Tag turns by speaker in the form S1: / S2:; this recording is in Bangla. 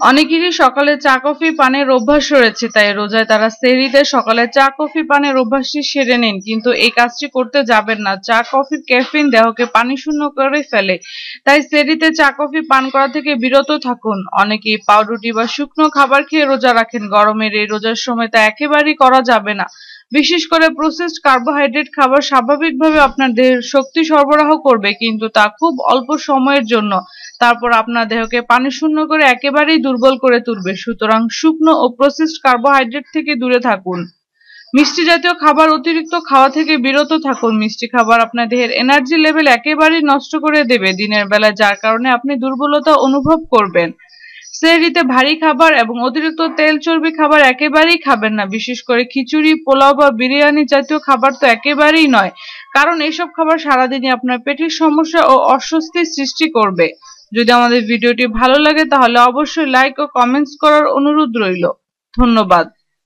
S1: অনেকেরই সকালে চা, কফি, পানের অভ্যাস রয়েছে, তাই রোজায় তারা সেহরিতে সকালে চা, কফি, পানের অভ্যাসটি সেরে নেন। কিন্তু এই কাজটি করতে যাবেন না। চা কফির ক্যাফিন দেহকে পানি শূন্য করে ফেলে। তাই সেরিতে চা, কফি, পান করা থেকে বিরত থাকুন। অনেকেই পাউরুটি বা শুকনো খাবার খেয়ে রোজা রাখেন। গরমের এই রোজার সময় তা একেবারেই করা যাবে না। বিশেষ করে প্রসেসড কার্বোহাইড্রেট খাবার স্বাভাবিকভাবে আপনার দেহের শক্তি সরবরাহ করবে, কিন্তু তা খুব অল্প সময়ের জন্য। তারপর আপনার দেহকে পানি শূন্য করে একেবারেই দুর্বল করে তুলবে। সুতরাং শুকনো ও প্রসেসড কার্বোহাইড্রেট থেকে দূরে থাকুন। মিষ্টি জাতীয় খাবার অতিরিক্ত খাওয়া থেকে বিরত থাকুন। মিষ্টি খাবার আপনার দেহের এনার্জি লেভেল একেবারেই নষ্ট করে দেবে দিনের বেলায়, যার কারণে আপনি দুর্বলতা অনুভব করবেন। সেহরিতে ভারী খাবার এবং অতিরিক্ত তেল চর্বি খাবার একেবারেই খাবেন না। বিশেষ করে খিচুড়ি, পোলাও বা বিরিয়ানি জাতীয় খাবার তো একেবারেই নয়, কারণ এসব খাবার সারাদিনই আপনার পেটের সমস্যা ও অস্বস্তির সৃষ্টি করবে। যদি আমাদের ভিডিওটি ভালো লাগে তাহলে অবশ্যই লাইক ও কমেন্টস করার অনুরোধ রইল। ধন্যবাদ।